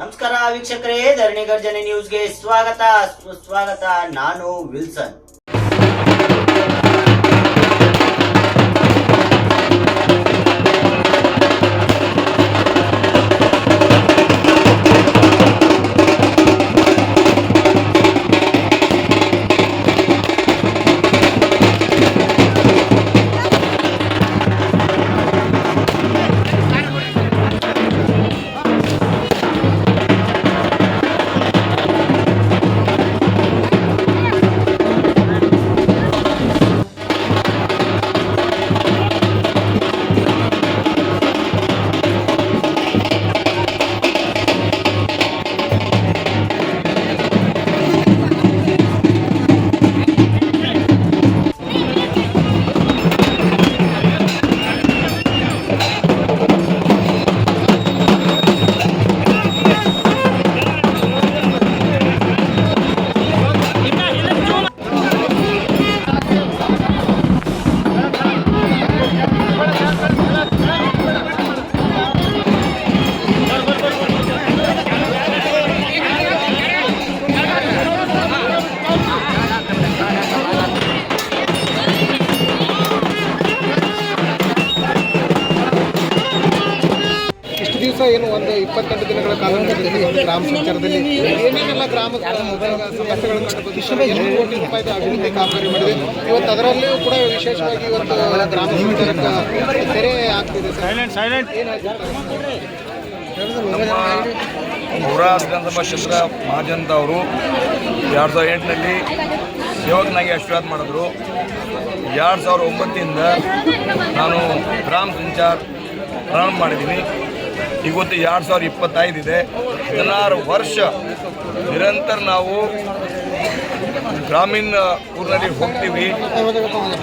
ನಮಸ್ಕಾರ ವೀಕ್ಷಕರೇ ಧರಣಿ ಗರ್ಜನೆ ನ್ಯೂಸ್ಗೆ ಸ್ವಾಗತ. ಸ್ವಾಗತ. ನಾನು ವಿಲ್ಸನ್. ದಿವಸ ಏನು ಒಂದು ಇಪ್ಪತ್ತೆಂಟು ದಿನಗಳ ಕಾಲ ನಡೆದಿದೆ ಗ್ರಾಮ ಸಂಚಾರದಲ್ಲಿ. ಏನೇನೆಲ್ಲ ಗ್ರಾಮ ಸಮಸ್ಯೆಗಳನ್ನು ಕಂಡುಬಂದು ಎರಡು ಕೋಟಿ ರೂಪಾಯಿ ಅಭಿವೃದ್ಧಿ ಕಾಮಗಾರಿ ಮಾಡಿದೆ. ಇವತ್ತು ಅದರಲ್ಲಿಯೂ ಕೂಡ ವಿಶೇಷವಾಗಿ ಇವತ್ತು ಗ್ರಾಮ ಸಂಚಾರಕ್ಕೆ ತೆರೆ ಆಗ್ತಿದೆ ಪೌರ ವಿಧಾನಸಭಾ ಕ್ಷೇತ್ರ ಮಹಾಜನತಾ ಅವರು ಎರಡು ಸಾವಿರದ ಎಂಟರಲ್ಲಿ ಸೇವಕನಾಗಿ ಆಶೀರ್ವಾದ ಮಾಡಿದ್ರು. ಎರಡು ಸಾವಿರದ ಒಂಬತ್ತಿಂದ ನಾನು ಗ್ರಾಮ ಸಂಚಾರ ಪ್ರಾರಂಭ ಮಾಡಿದ್ದೀನಿ. ಇವತ್ತು ಎರಡು ಸಾವಿರದ ಇಪ್ಪತ್ತೈದು ಇದೆ. ಹದಿನಾರು ವರ್ಷ ನಿರಂತರ ನಾವು ಗ್ರಾಮೀಣ ಊರಿನಲ್ಲಿ ಹೋಗ್ತೀವಿ.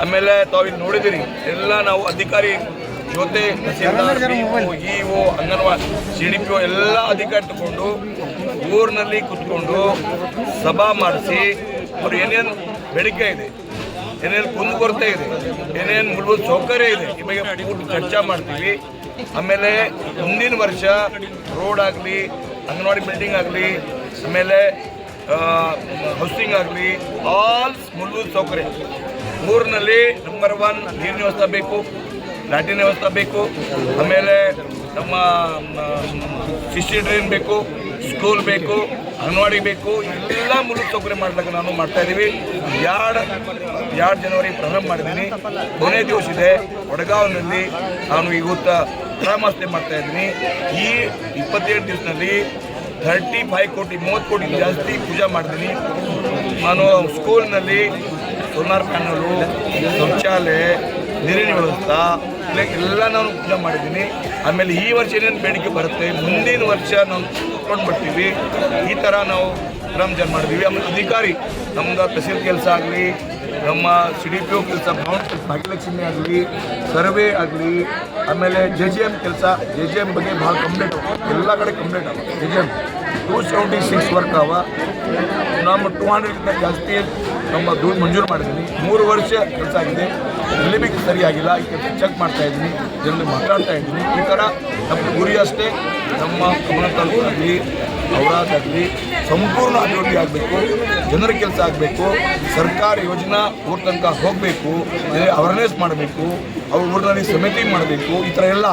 ಆಮೇಲೆ ತಾವು ಇಲ್ಲಿ ನೋಡಿದಿರಿ ಎಲ್ಲ ನಾವು ಅಧಿಕಾರಿ ಜೊತೆ tahsildar E O, anganwadi, C D P O ಎಲ್ಲ ಅಧಿಕಾರಿ ತಗೊಂಡು ಊರಿನಲ್ಲಿ ಕುತ್ಕೊಂಡು ಸಭಾ ಮಾಡಿಸಿ ಅವ್ರು ಏನೇನು ಬೇಡಿಕೆ ಇದೆ, ಏನೇನು ಕುಂದುಕೊರತೆ ಇದೆ, ಏನೇನು ಮೂಲಭೂತ ಸೌಕರ್ಯ ಇದೆ ಈ ಬಗ್ಗೆ ಚರ್ಚೆ ಮಾಡ್ತೀವಿ. ಆಮೇಲೆ ಮುಂದಿನ ವರ್ಷ ರೋಡ್ ಆಗಲಿ, ಅಂಗನವಾಡಿ ಬಿಲ್ಡಿಂಗ್ ಆಗಲಿ, ಆಮೇಲೆ ಹೌಸಿಂಗ್ ಆಗಲಿ ಆಲ್ ಮೂಲಭೂತ ಸೌಕರ್ಯ. ಊರಿನಲ್ಲಿ ನಂಬರ್ ಒನ್ ನೀರಿನ ವ್ಯವಸ್ಥೆ ಬೇಕು ಲ್ಯಾಟಿನ್ ವ್ಯವಸ್ಥೆ ಬೇಕು ಆಮೇಲೆ ನಮ್ಮ ಸಿಸಿ ಡ್ರೈನ್ ಬೇಕು ಸ್ಕೂಲ್ ಬೇಕು, ಅಂಗನವಾಡಿ ಬೇಕು, ಎಲ್ಲ ಮೂಲಭೂತ ಸೌಕರ್ಯ ಮಾಡಿದಾಗ ನಾನು ಮಾಡ್ತಾ ಇದ್ದೀವಿ. ಎರಡು ಎರಡು ಜನವರಿ ಪ್ರಾರಂಭ ಮಾಡಿದ್ದೀನಿ. ಕೊನೆ ದಿವಸ ಇದೆ, ವಡಗಾವ್ನಲ್ಲಿ ನಾನು ಇವತ್ತು ಪರಾಮರ್ಶೆ ಮಾಡ್ತಾ ಇದ್ದೀನಿ. ಈ ಇಪ್ಪತ್ತೇಳು ದಿವಸದಲ್ಲಿ ಥರ್ಟಿ ಫೈವ್ ಕೋಟಿ, ಮೂವತ್ತು ಕೋಟಿ ಜಾಸ್ತಿ ಪೂಜೆ ಮಾಡಿದ್ದೀನಿ. ನಾನು ಸ್ಕೂಲ್ನಲ್ಲಿ ಸೋಲಾರ್ ಪ್ಯಾನಲು ಶೌಚಾಲಯ, ನೀರಿನ ವ್ಯವಸ್ಥೆ ಎಲ್ಲ ನಾನು ಪೂಜೆ ಮಾಡಿದ್ದೀನಿ. ಆಮೇಲೆ ಈ ವರ್ಷ ಏನೇನು ಬೇಡಿಕೆ ಬರುತ್ತೆ, ಮುಂದಿನ ವರ್ಷ ನಾವು ಕೊಟ್ಕೊಂಡು ಬರ್ತೀವಿ. ಈ ಥರ ನಾವು ರಂಜಾನ್ ಮಾಡಿದ್ದೀವಿ. ಆಮೇಲೆ ಅಧಿಕಾರಿ, ನಮ್ದು ತಹಸೀಲ್ ಕೆಲಸ ಆಗಲಿ ನಮ್ಮ ಸಿ ಪಿ ಒ ಕೆಲಸ ಭಾಗ್ಯಲಕ್ಷ್ಮಿ ಆಗಲಿ, ಸರ್ವೆ ಆಗಲಿ, ಆಮೇಲೆ ಜೆ ಜೆ ಎಂ ಕೆಲಸ, ಜೆ ಜೆ ಎಂ ಬಗ್ಗೆ ಭಾಳ ಕಂಪ್ಲೇಂಟ್ ಎಲ್ಲ ಕಡೆ ಕಂಪ್ಲೇಂಟ್ ಅವ. J J M two seventy six work ಅವ. ನಮ್ಮ ಟೂ ಹಂಡ್ರೆಡ್ಗಿಂತ ಜಾಸ್ತಿ ನಮ್ಮ ದುಡ್ಡು ಮಂಜೂರು ಮಾಡಿದ್ದೀನಿ ಮೂರು ವರ್ಷ ಕೆಲಸ ಆಗಿದೆ. ಎಲ್ಲಿ ಸರಿಯಾಗಿಲ್ಲ. ಈ ಕೆಲಸ ಚೆಕ್ ಮಾಡ್ತಾ ಇದ್ದೀನಿ. ಜನರಿಗೆ ಮಾತಾಡ್ತಾ ಇದ್ದೀನಿ. ಈ ಥರ ನಮ್ಮ ಗುರಿ ಅಷ್ಟೇ. ನಮ್ಮ ಕಮಲ ತಾಲೂಕಾಗಲಿ ಔರಾದಾಗಲಿ ಸಂಪೂರ್ಣ ಅಭಿವೃದ್ಧಿ ಆಗಬೇಕು, ಜನರ ಕೆಲಸ ಆಗಬೇಕು, ಸರ್ಕಾರ ಯೋಜನಾ ಊರ ತನಕ ಹೋಗಬೇಕು ಅವೇರ್ನೆಸ್ ಮಾಡಬೇಕು, ಅವ್ರ ಊರಿನಲ್ಲಿ ಸಮಿತಿ ಮಾಡಬೇಕು, ಈ ಥರ ಎಲ್ಲ.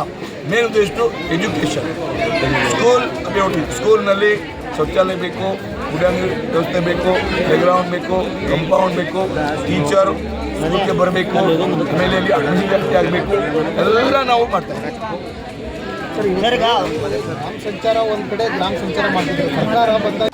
ಮೇನ್ ಉದ್ದೇಶ ಎಜುಕೇಷನ್ ಸ್ಕೂಲ್ ಅಭಿವೃದ್ಧಿ. ಸ್ಕೂಲ್ನಲ್ಲಿ ಶೌಚಾಲಯ ಬೇಕು ಕುಡಿಯೋ ನೀರು ವ್ಯವಸ್ಥೆ ಬೇಕು ಪ್ಲೇಗ್ರೌಂಡ್ ಬೇಕು ಕಂಪೌಂಡ್ ಬೇಕು ಟೀಚರ್ ಸ್ಕೂಲ್ಗೆ ಬರಬೇಕು, ಆಮೇಲೆ ಅಭಿವೃದ್ಧಿ ಆಗಬೇಕು. ಎಲ್ಲ ನಾವು ಮಾಡ್ತಾ ಇದ್ದೀವಿ ಗ್ರಾಮ ಸಂಚಾರ ಒಂದು ಕಡೆ ಗ್ರಾಮ ಸಂಚಾರ ಮಾಡ್ತಿದ್ದೀವಿ ಸರ್ಕಾರ ಬಂದ